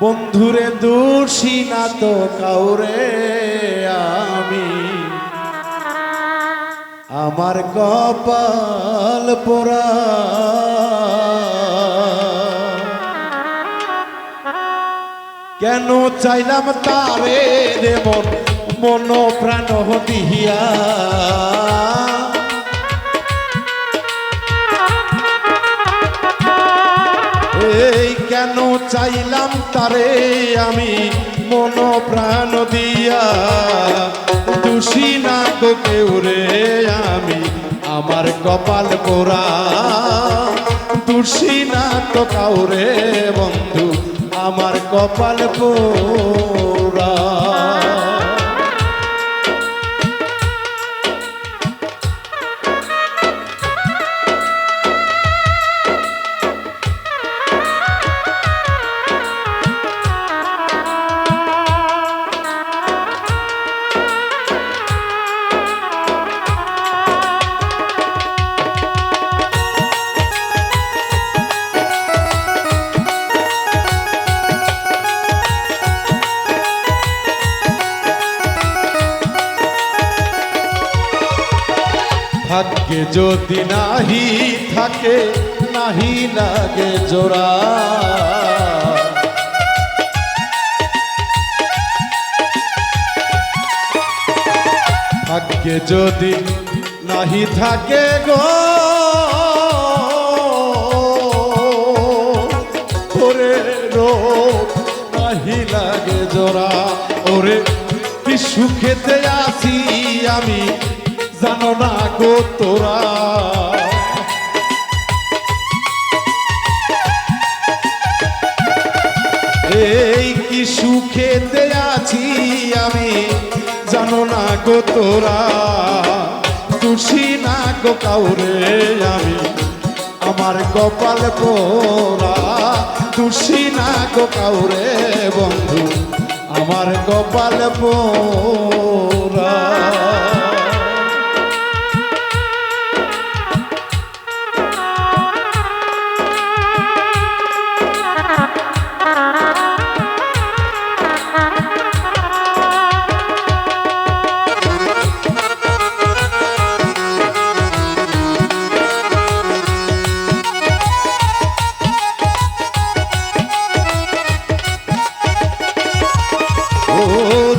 বন্ধুরে দোষী না তো কাউরে আমি। আমার কপাল পোড়া। কেন চাইলাম তারে রে মন প্রাণ দিহিয়া কেন চাইলাম তারে আমি? মন প্রাণ দিয়া। দোষী না তো কেউ রে আমি? আমার কপাল পোড়া। দোষী না তো কাউরে বন্ধু, আমার কপাল পোড়া। ভাগ্যে যদি নাহি থাকে, নাহি লাগে জোড়া। ভাগ্যে যদি নাহি থাকে গো ওরে নাহি লাগে জোড়া। ওরে, কি সুখেতে আছি আমি জানো না গো তোরা? এই কি সুখেতে আছি আমি? জানো না গো তোরা? তুষি না গো কাউরে আমি? আমার কপাল পোড়া। তুষি না গো কাউরে বন্ধু? আমার কপাল পোড়া।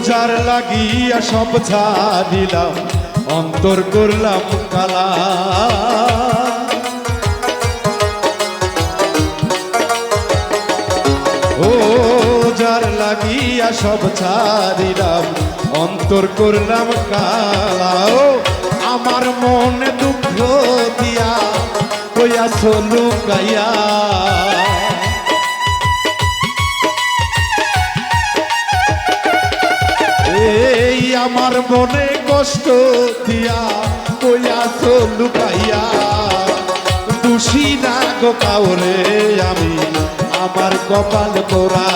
যার লাগিয়া সব ছাড়িলাম অন্তর করলাম কালা ও যার লাগিয়া সব ছাড়িলাম অন্তর করলাম কালা ও, আমার মনে দুঃখ দিয়া কইয়াছ লুকাইয়া। আমার মনে কষ্ট দিয়া কইয়াছ লুকাইয়া। দোষী না গো কাউরে আমি, আমার কপাল পোড়া।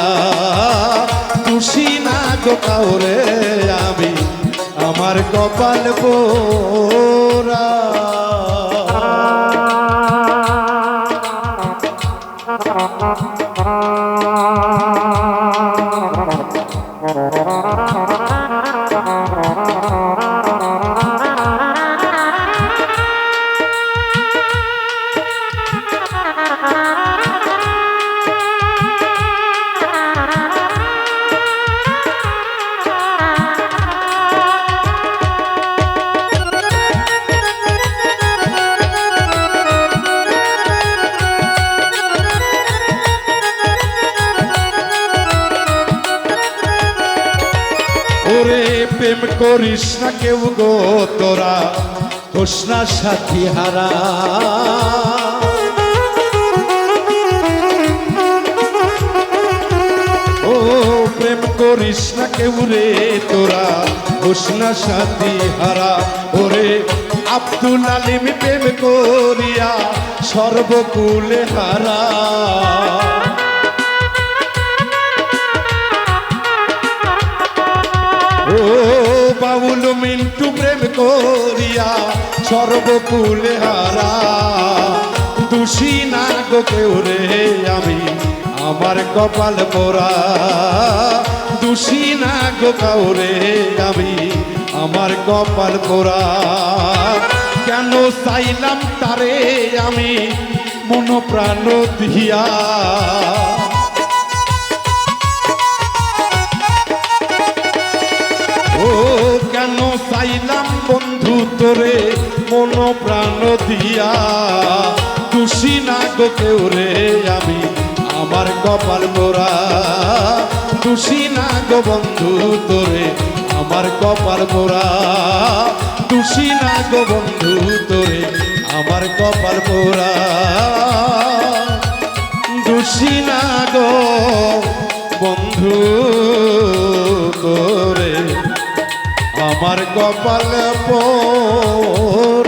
দোষী না গো কাউরে আমি, আমার কপাল পোড়া। ওরে প্রেম করিস না কেউ গো তোরা না সাথী হারা। ও প্রেম করিস না কেউ রে তোরা না সাথী হারা। ওরে আব্দুল আলিম প্রেম করিয়া সর্বকুলে হারা। ও বাউল মিন্টু প্রেম করিয়া সর্বকুলে হারা। দোষী না গো কেউ রে আমি, আমার কপাল পোড়া। দোষী না গো কাউরে আমি, আমার কপাল পোড়া। কেন চাইলাম তারে আমি, মন প্রাণ দিয়া? তোরে মন প্রাণ দিয়া। খুশি না গো কেউ রে, আমি আমার কপাল মোরা। খুশি না গো বন্ধু তোরে, আমার কপাল মোরা। খুশি না গো বন্ধু তোরে, আমার কপাল মোরা। খুশি না গো বন্ধু আমার কপাল পোরা